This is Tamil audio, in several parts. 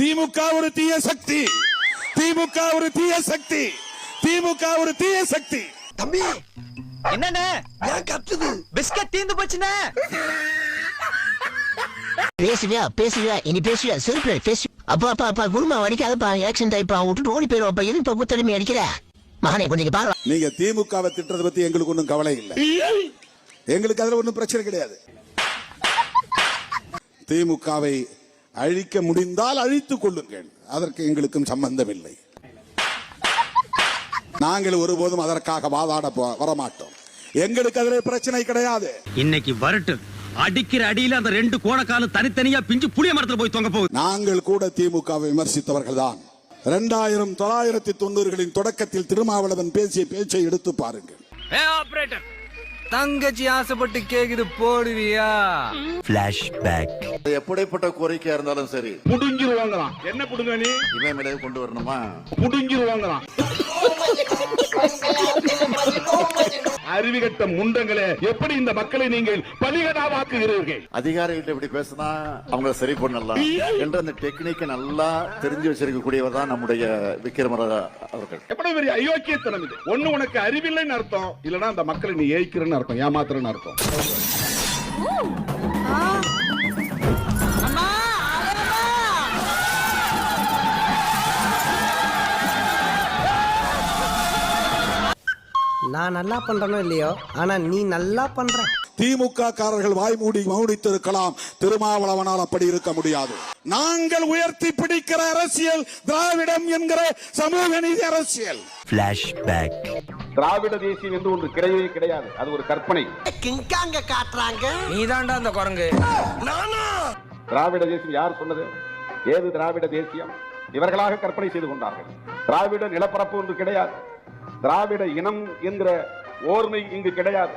திமுக ஒரு தீய சக்தி. திமுக ஒரு தீய சக்தி. திமுக ஒரு தீய சக்தி. தம்பி! என்னண்ணே? கத்துது? பிஸ்கட் தீந்து போச்சுண்ணே. பேசுவியா? பேசுவியா? இனி பேசுவியா? சிரிப்பு பேசு. அப்பா அப்பா அப்பா குருமா அடிக்காதப்பா ஆக்சிடென்ட் ஆயிப்பா விட்டுட்டு ஓடி போயிடுவாப்பா எதுக்கு குத்தடிமை அடிக்கிற? மகனே கொஞ்சம் பாரு நீங்க திமுகவை திட்டுறதை பத்தி எங்களுக்கு ஒன்றும் கவலை இல்லை. எங்களுக்கு அதுல ஒன்றும் பிரச்சனை கிடையாது. திமுகவை அழிக்க முடிந்தால் அழித்துக் கொள்ளுங்கள். அதற்கு எங்களுக்கும் சம்பந்தம் இல்லை நாங்கள் ஒருபோதும் அதற்காக வாதாட வரமாட்டோம். எங்களுக்கு அதில் பிரச்சனை கிடையாது. இன்னைக்கு வரட்டு. அடிக்கிற அடியில அந்த ரெண்டு கோணக்காலும் தனித்தனியா பிஞ்சு புளிய மரத்துல போய் தொங்க போகுது. நாங்கள் கூட திமுகவை விமர்சித்தவர்கள் தான் இரண்டாயிரம் தொள்ளாயிரத்தி தொண்ணூறுகளின் தொடக்கத்தில் திருமாவளவன் பேசிய பேச்சை எடுத்து பாருங்கள். தங்கச்சி ஆசைப்பட்டு கேக்குது போடுவியா? எப்படிப்பட்ட கோரிக்கையா இருந்தாலும் சரி. புடுங்கிருவாங்களாம் என்ன புடுங்க நீ? இமயமலையை கொண்டு வரணுமா? புடுங்கிருவாங்களாம் அறிவிகட்ட முண்டங்களே எப்படி இந்த மக்களை நீங்கள் பலிகடாவாக்குகிறீர்கள்? அதிகாரிகிட்ட இப்படி பேசினா அவங்க சரி பண்ணலாம். என்ற அந்த டெக்னிக்கை நல்லா தெரிஞ்சு வச்சிருக்கக்கூடியவர் தான் நம்முடைய விக்ரமராஜா அவர்கள். எப்படி பெரிய அயோக்கியத்தனம் இது. ஒண்ணு உனக்கு அறிவில்லைன்னு அர்த்தம் இல்லனா அந்த மக்களை நீ ஏய்க்கிறன்னு அர்த்தம் ஏமாத்துறன்னு அர்த்தம். நான் நல்லா பண்றனோ இல்லையோ? ஆனா நீ நல்லா பண்ற. திமுக காரர்கள் வாய் மூடி மௌனித்திருக்கலாம். திருமாவளவனால் அப்படி இருக்க முடியாது. நாங்கள் உயர்த்தி பிடிக்கிற அரசியல் திராவிடம் என்கிற சமூக நீதி அரசியல். திராவிட தேசியம் என்று ஒன்று கிடையவே கிடையாது. அது ஒரு கற்பனை. கிங்காங்க காட்டுறாங்க. நீதான்டா அந்த குரங்கு. திராவிட தேசியம் யார் சொன்னது? ஏது திராவிட தேசியம்? இவர்களாக கற்பனை செய்து கொண்டார்கள். திராவிட நிலப்பரப்பு ஒன்று கிடையாது. திராவிட இனம் என்கிற ஓர்மை இங்கு கிடையாது.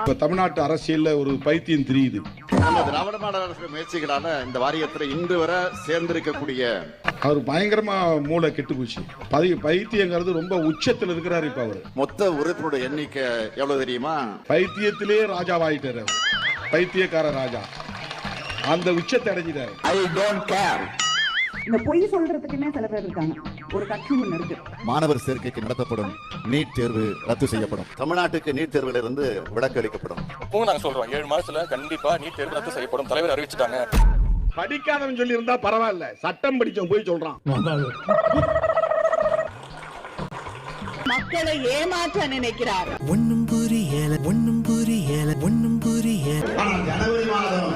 இப்ப தமிழ்நாட்டு அரசியல்ல ஒரு பைத்தியம் தெரியுது. நம்ம திராவிட மாடல் அரசு முயற்சிகளால இந்த வாரியத்தில் இன்று வரை சேர்ந்திருக்கக்கூடிய அவர் பயங்கரமா மூளை கெட்டு போச்சு. பதி பைத்தியங்கிறது ரொம்ப உச்சத்துல இருக்கிறாரு இப்ப அவரு. மொத்த உறுப்பினருடைய எண்ணிக்கை எவ்வளவு தெரியுமா? பைத்தியத்திலே ராஜாவாயிட்டாரு அவர். பைத்தியக்கார ராஜா. அந்த உச்சத்தை அடைஞ்சிட்டாரு. இந்த பொய் சொல்றதுக்குன்னே சில பேர் இருக்காங்க. ஒரு கட்சி ஒண்ணு இருக்கு. மாணவர் சேர்க்கைக்கு நடத்தப்படும் நீட் தேர்வு ரத்து செய்யப்படும். தமிழ்நாட்டுக்கு நீட் தேர்வில் இருந்து விலக்கு அளிக்கப்படும். இப்பவும் நாங்க சொல்றோம் ஏழு மாசத்துல கண்டிப்பா நீட் தேர்வு ரத்து செய்யப்படும். தலைவர் அறிவிச்சிட்டாங்க. படிக்காதவன் சொல்லி இருந்தா பரவாயில்ல. சட்டம் படிச்சவன் போய் சொல்றான். மக்களை ஏமாற்ற நினைக்கிறார். ஒண்ணும் புரியல ஒண்ணும் புரியல ஒண்ணும் புரியல. ஜனவரி மாதம்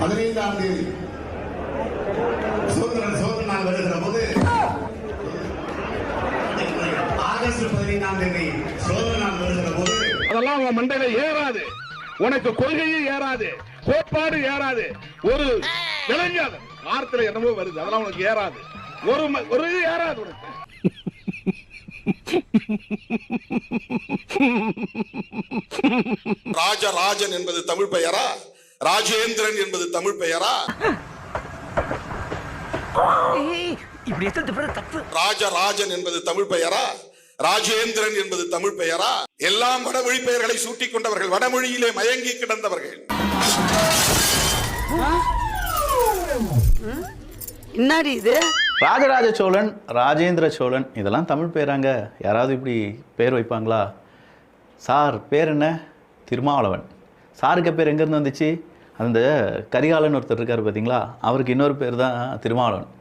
பதினைந்தாம் தேதி சுதந்திர நாள் வருகிற போது வருகிற போது அதெல்லாம் உன் மண்டையில ஏறாது. உனக்கு கொள்கையே ஏறாது. கோட்பாடு ஏறாது. ஒரு விளங்காத. வார்த்தையில என்னமோ வருது. அதெல்லாம் உனக்கு ஏறாது. ஒரு ஒரு ஏறாது உனக்கு. ராஜராஜன் என்பது தமிழ் பெயரா? ராஜேந்திரன் என்பது தமிழ் பெயரா? இப்படி எத்தனை பேர் தப்பு. ராஜராஜன் என்பது தமிழ் பெயரா? ராஜேந்திரன் என்பது தமிழ் பெயரா? எல்லாம் வடமொழி பெயர்களை சூட்டிக் கொண்டவர்கள் வடமொழியிலே மயங்கி கிடந்தவர்கள். என்னடி இது? ராஜராஜ சோழன் ராஜேந்திர சோழன் இதெல்லாம் தமிழ் பேராங்க. யாராவது இப்படி பேர் வைப்பாங்களா? சார் பேர் என்ன? திருமாவளவன். சாருக்கு பேர் எங்கேருந்து வந்துச்சு? அந்த கரிகாலன் ஒருத்தர் இருக்கார் பார்த்தீங்களா? அவருக்கு இன்னொரு பேர் தான் திருமாவளவன்.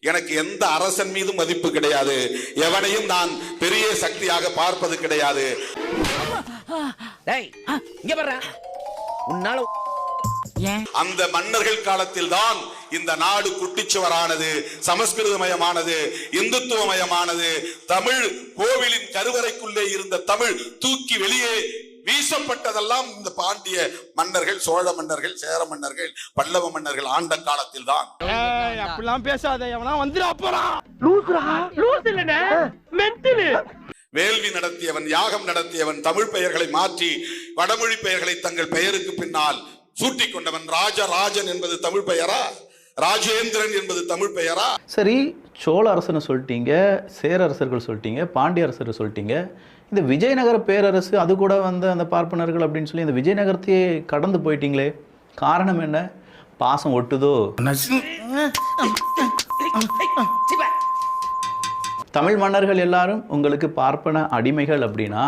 எனக்கு எந்த அரசன் மீதும் மதிப்பு கிடையாது. எவனையும் நான் பெரிய சக்தியாக பார்ப்பது கிடையாது. டேய் இங்க பாரு. உன்னால அந்த மன்னர்கள் காலத்தில் தான் இந்த நாடு குட்டிச்சுவரானது சமஸ்கிருதமயமானது இந்துத்துவமயமானது தமிழ் கோவிலின் கருவறைக்குள்ளே இருந்த தமிழ் தூக்கி வெளியே வீசப்பட்டதெல்லாம் இந்த பாண்டிய மன்னர்கள் சோழ மன்னர்கள் சேர மன்னர்கள் பல்லவ மன்னர்கள் ஆண்ட காலத்தில் தான் அப்படிலாம் பேசாத எவனா வந்துடா போறான் வேள்வி நடத்தியவன் யாகம் நடத்தியவன் தமிழ் பெயர்களை மாற்றி வடமொழி பெயர்களை தங்கள் பெயருக்கு பின்னால் சூட்டிக் கொண்டவன் ராஜராஜன் என்பது தமிழ் பெயரா? ராஜேந்திரன் என்பது தமிழ் பெயரா? சரி சோழ அரசனை சொல்லிட்டீங்க சேர அரசர்கள் சொல்லிட்டீங்க பாண்டிய அரசர்கள் சொல்லிட்டீங்க. இந்த விஜயநகர பேரரசு அது கூட வந்த அந்த பார்ப்பனர்கள் அப்படின்னு சொல்லி இந்த விஜயநகரத்தையே கடந்து போயிட்டீங்களே. காரணம் என்ன? பாசம் ஒட்டுதோ? தமிழ் மன்னர்கள் எல்லாரும் உங்களுக்கு பார்ப்பன அடிமைகள் அப்படின்னா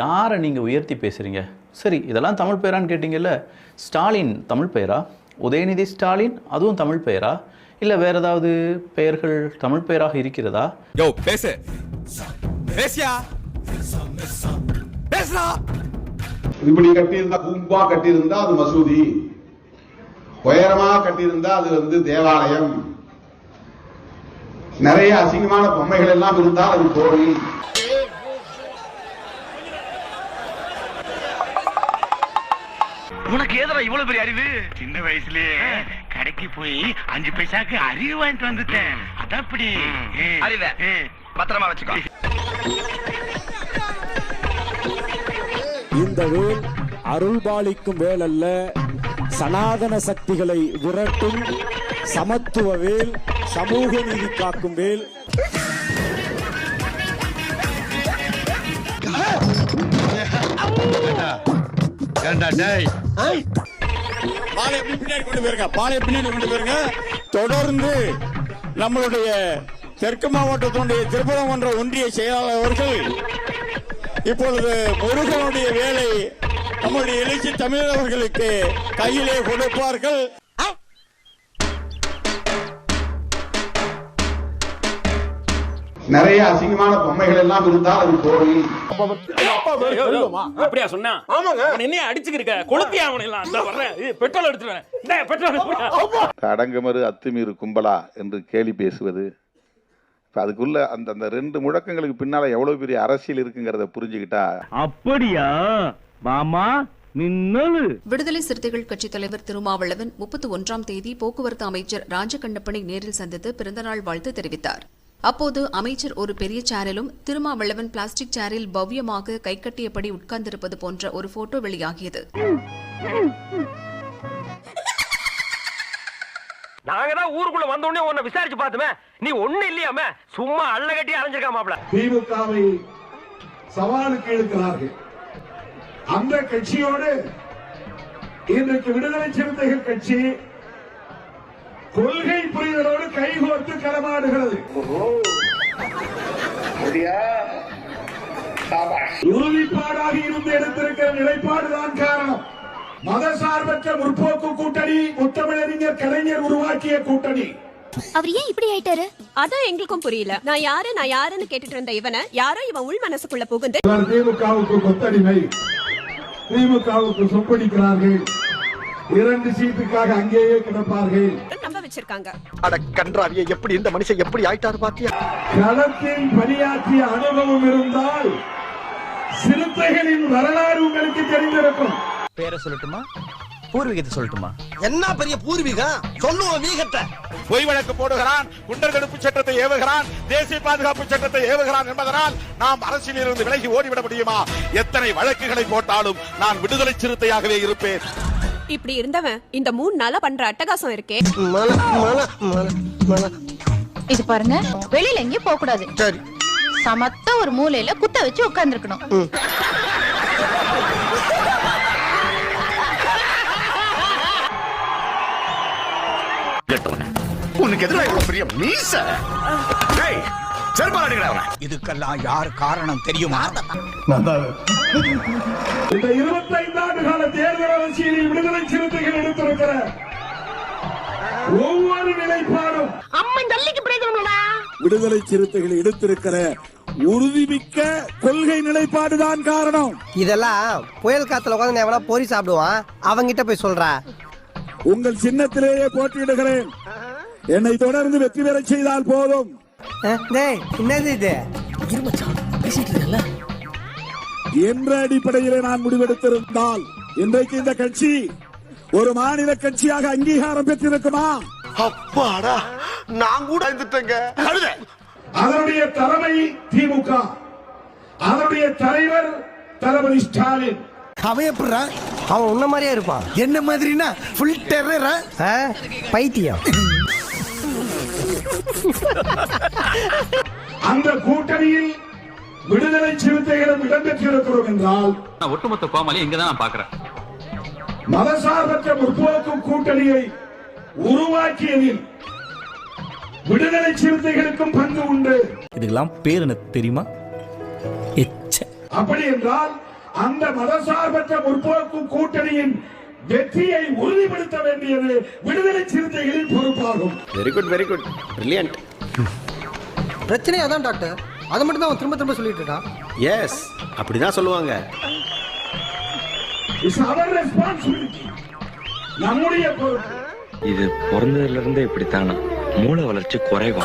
யாரை நீங்கள் உயர்த்தி பேசுகிறீங்க சரி இதெல்லாம் தமிழ் பெயரான்னு கேட்டிங்கல்ல. ஸ்டாலின் தமிழ் பெயரா உதயநிதி ஸ்டாலின் அதுவும் தமிழ் பெயரா இல்லை வேற ஏதாவது பெயர்கள் தமிழ் பெயராக இருக்கிறதா? யோ பேசியா? பேசுறா இப்படி கட்டியிருந்தா கும்பா கட்டியிருந்தா அது மசூதி. உயரமா கட்டியிருந்தா அது வந்து தேவாலயம். நிறைய அசிங்கமான பொம்மைகள் எல்லாம் இருந்தால் அது கோவில் உனக்கு ஏதா இவ்வளவு பெரிய அறிவு? சின்ன வயசுலயே கடைக்கு போய் அஞ்சு பைசாக்கு அறிவு வாங்கிட்டு வந்துட்டேன். அதான் இப்படி. அறிவ. பத்திரமா வச்சுக்கோ. இந்த வேல் அருள்பாலிக்கும் வேல் அல்ல சனாதன சக்திகளை விரட்டும் சமத்துவ வேல் சமூக நீதி காக்கும் வேல். பாலை எப்படி பின்னாடி கொண்டு போயிருங்க பாலை பின்னாடி கொண்டு போயிருங்க தொடர்ந்து நம்மளுடைய தெற்கு மாவட்டத்தினுடைய திருப்பரங்குன்ற ஒன்றிய செயலாளர் அவர்கள் இப்பொழுது முருகனுடைய வேலை நம்முடைய எழுச்சி தமிழர்களுக்கு கையிலே கொடுப்பார்கள். நிறைய அசிங்கமான பொம்மைகள் எல்லாம் இருந்தால் அது கோவில் அப்படியா சொன்னா? ஆமாங்க. என்ன அடிச்சுக்கிருக்க. கொளுத்தியா அவனை எல்லாம். அந்த வர்றேன். பெட்ரோல் இந்தா, பெட்ரோல் அடங்குமறு அத்துமீறு கும்பலா என்று கேலி பேசுவது இப்ப அதுக்குள்ள அந்த அந்த ரெண்டு முழக்கங்களுக்கு பின்னால எவ்வளவு பெரிய அரசியல் இருக்குங்கிறத புரிஞ்சுக்கிட்டா? அப்படியா? மாமா மின்னலு. விடுதலை சிறுத்தைகள் கட்சித் தலைவர் திருமாவளவன் முப்பத்தி ஒன்றாம் தேதி போக்குவரத்து அமைச்சர் ராஜகண்ணப்பனை நேரில் சந்தித்து பிறந்தநாள் வாழ்த்து தெரிவித்தார். அப்போது அமைச்சர் ஒரு பெரிய சேரிலும் திருமாவளவன் பிளாஸ்டிக் சேரில் பவ்யமாக கைகட்டியபடி உட்கார்ந்திருப்பது போன்ற ஒரு போட்டோ வெளியாகியது. நாங்க தான் ஊருக்குள்ள வந்த உடனே உன்னை விசாரிச்சு பார்த்தோமே. நீ ஒண்ணு இல்லையாம? சும்மா அள்ள கட்டி அலைஞ்சிருக்கா மாப்ள திமுகவை சவாலுக்கு இழுக்கிறார்கள். அந்த கட்சியோடு இன்றைக்கு விடுதலை சிறுத்தைகள் கட்சி கொள்கை புரிதலோடு கைகோர்த்து களமாடுகிறது. உறுதிப்பாடாக இருந்து எடுத்திருக்கிற நிலைப்பாடுதான் காரணம். மதசார்பற்ற முற்போக்கு கூட்டணி முத்தமிழறிஞர் கலைஞர் உருவாக்கிய கூட்டணி. அவர் ஏன் இப்படி ஆயிட்டாரு? அதான் எங்களுக்கும் புரியல. நான் யாரு நான் யாருன்னு கேட்டுட்டு இருந்த இவனை யாரோ இவன் உள் மனசுக்குள்ள புகுந்து இவர் திமுகவுக்கு கொத்தடிமை. திமுகவுக்கு சொப்படிக்கிறார்கள். இரண்டு சீட்டுக்காக அங்கேயே கிடப்பார்கள். நம்ப வச்சிருக்காங்க. அட கன்றாவிய எப்படி இந்த மனுஷன் எப்படி ஆயிட்டாரு பாத்தியா? களத்தில் பணியாற்றிய அனுபவம் இருந்தால் சிறுத்தைகளின் வரலாறு உங்களுக்கு தெரிந்திருக்கும். பேரை சொல்லட்டுமா? பூர்வீகத்தை சொல்லட்டுமா? என்ன பெரிய பூர்வீகம்? சொல்லுவோம் வீகத்தை. பொய் வழக்கு போடுகிறான் குண்டர் தடுப்பு சட்டத்தை ஏவுகிறான் தேசிய பாதுகாப்பு சட்டத்தை ஏவுகிறான் என்பதனால் நாம் அரசியலில் இருந்து விலகி ஓடிவிட முடியுமா? எத்தனை வழக்குகளை போட்டாலும் நான் விடுதலை சிறுத்தையாகவே இருப்பேன். இப்படி இருந்தவன் இந்த மூணு நாளா பண்ற அட்டகாசம் இருக்கே. இது பாருங்க வெளியில எங்கேயும் போக கூடாது சரி. சமத்த ஒரு மூலையில குத்த வச்சு உட்கார்ந்துருக்கணும். உனக்கு எதிராக இவ்வளவு பெரிய மீச? இதுக்கெல்லாம் யார் காரணம் தெரியுமா? இந்த இருபத்தைந்து ஆண்டு கால தேர்தல் அரசியலில் விடுதலை சிறுத்தைகள் எடுத்திருக்கிற ஒவ்வொரு நிலைப்பாடும் விடுதலை சிறுத்தைகள் எடுத்திருக்கிற உறுதிமிக்க கொள்கை நிலைப்பாடுதான் காரணம். இதெல்லாம் புயல் காத்துல உட்காந்து எவனா பொறி சாப்பிடுவான்? அவங்கிட்ட போய் சொல்றா. உங்கள் சின்னத்திலேயே போட்டியிடுகிறேன். என்னை தொடர்ந்து வெற்றி பெறச் செய்தால் போதும். என்னது இது? என்ற அடிப்படையிலே நான் முடிவெடுத்திருந்தால் இன்றைக்கு இந்த கட்சி ஒரு மாநில கட்சியாக அங்கீகாரம் பெற்றிருக்குமா? அப்பாடா நான் கூட இருந்துட்டேங்க அதனுடைய தலைமை திமுக. அதனுடைய தலைவர் தளபதி ஸ்டாலின். அவன் எப்படா அவன் உன்ன மாதிரியே இருப்பான். என்ன மாதிரினா ஃபுல் டெரரா பைத்தியம். அந்த கூட்டணியில் விடுதலை சிறுத்தைகளும் இடம்பெற்றிருக்கிறோம் என்றால் ஒட்டுமொத்த கோமாளி இங்க தான் நான் பாக்குறேன் மதசார்பற்ற முற்போக்கு கூட்டணியை உருவாக்கியதில் விடுதலை சிறுத்தைகளுக்கும் பங்கு உண்டு. இதுக்கெல்லாம் பேர் என்ன தெரியுமா? எச்ச. அப்படி என்றால் அந்த மதசார்பற்ற முற்போக்கு கூட்டணியின் வெற்றியை உறுதிப்படுத்த வேண்டியது விடுதலை சிறுத்தைகளின் பொறுப்பாகும். Very good very good brilliant பிரச்சனை அதான் டாக்டர். அதை மட்டும் தான் அவன் திரும்ப திரும்ப சொல்லிட்டு இருக்கான். எஸ் அப்படிதான் சொல்லுவாங்க. இட்ஸ் அவர் ரெஸ்பான்சிபிலிட்டி நம்முடைய பொறுப்பு. இது பிறந்ததுல இருந்தே இப்படித்தானா? மூளை வளர்ச்சி குறைவா?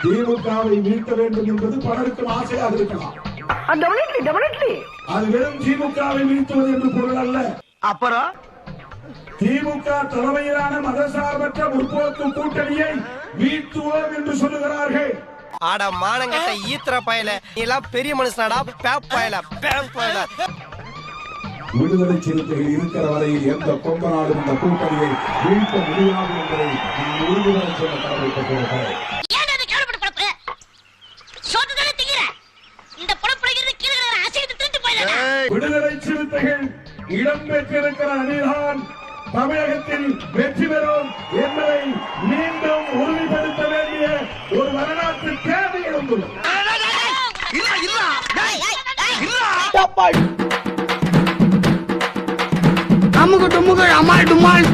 திமுகவை மீட்க வேண்டும் என்பது பலருக்கும் ஆசையாக இருக்கலாம். அது வெறும் திமுகவை வீழ்த்துவது என்று பொருள் அல்ல. அப்புறம்? திமுக தலைமையிலான மதசார்பற்ற முற்போக்கு கூட்டணியை வீழ்த்துவோம் என்று சொல்லுகிறார்கள். ஆட மானங்கட்ட ஈத்திர பயல. நீ எல்லாம் பெரிய மனுஷனாடா பேப் பயல பேப் பயல. விடுதலை சிறுத்தைகள் இருக்கிற வரையில் எந்த கொம்பனாலும் இந்த கூட்டணியை வீழ்த்த முடியாது என்பதை நான் உறுதியுடன் சொல்ல கடமைப்பட்டிருக்கிறேன் விடுதலை சிறுத்தைகள் இடம்பெற்றிருக்கிற அணிதான் தமிழகத்தில் வெற்றி பெறும் என்பதை மீண்டும் உறுதிப்படுத்த வேண்டிய ஒரு வரலாற்று தேவை எழுந்துள்ளது. அமுகு டுமுகள் அமால் டுமால்.